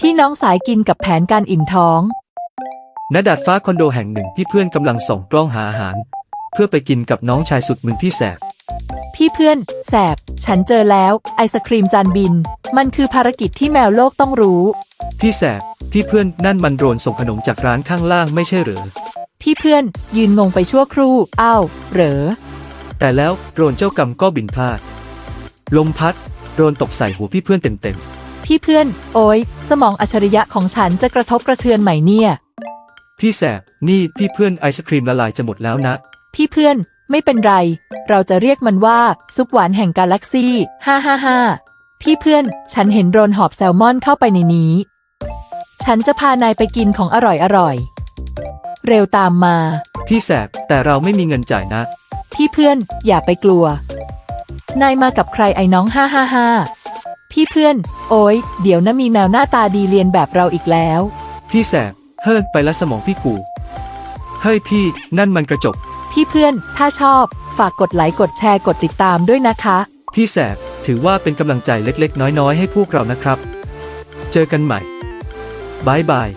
พี่น้องสายกินกับแผนการอิ่มท้อง ณดาดฟ้าคอนโดแห่งหนึ่งที่เพื่อนกำลังส่องกล้องหาอาหาร เพื่อไปกินกับน้องชายสุดมึนที่แสบ พี่เพื่อนแสบ ฉันเจอแล้ว ไอศครีมจานบิน มันคือภารกิจที่แมวโลกต้องรู้พี่แสบพี่เพื่อนนั่นมันโดรนส่งขนมจากร้านข้างล่างไม่ใช่เหรอพี่เพื่อนยืนงงไปชั่วครู่อ้าวเหรอ แต่แล้วโดรนเจ้ากรรมก็บินพลาด ลมพัดโดรนตกใส่หัวพี่เพื่อนเต็ม พี่เพื่อน โอ้ย สมองอัจฉริยะของฉันจะกระทบกระเทือนไหมเนี่ยๆพี่แสบ นี่พี่เพื่อนไอศครีมละลายจะหมดแล้วนะ พี่เพื่อน ไม่เป็นไร เราจะเรียกมันว่า ซุปหวานแห่งกาแล็กซี่ ฮ่าฮ่าฮ่าพี่เพื่อน ฉันเห็นโดรนหอบแซลมอนเข้าไปในนี้ ฉันจะพานายไปกินของอร่อยอร่อยๆเร็วตามมา พี่แสบ แต่เราไม่มีเงินจ่ายนะ พี่เพื่อน อย่าไปกลัว นายมากับใครไอ้น้อง ฮ่าฮ่าฮ่า พี่เพื่อน โอ้ยเดี๋ยวนะมีแมวหน้าตาดีเรียนแบบเราอีกแล้ว พี่แสบ เฮิร์นไปละสมองพี่กู เฮ้ยพี่ นั่นมันกระจก พี่เพื่อน ถ้าชอบ ฝากกดไลค์กดแชร์กดติดตามด้วยนะคะ พี่แสบ ถือว่าเป็นกำลังใจเล็กๆ น้อยๆ ให้พวกเรานะครับ เจอกันใหม่บายบาย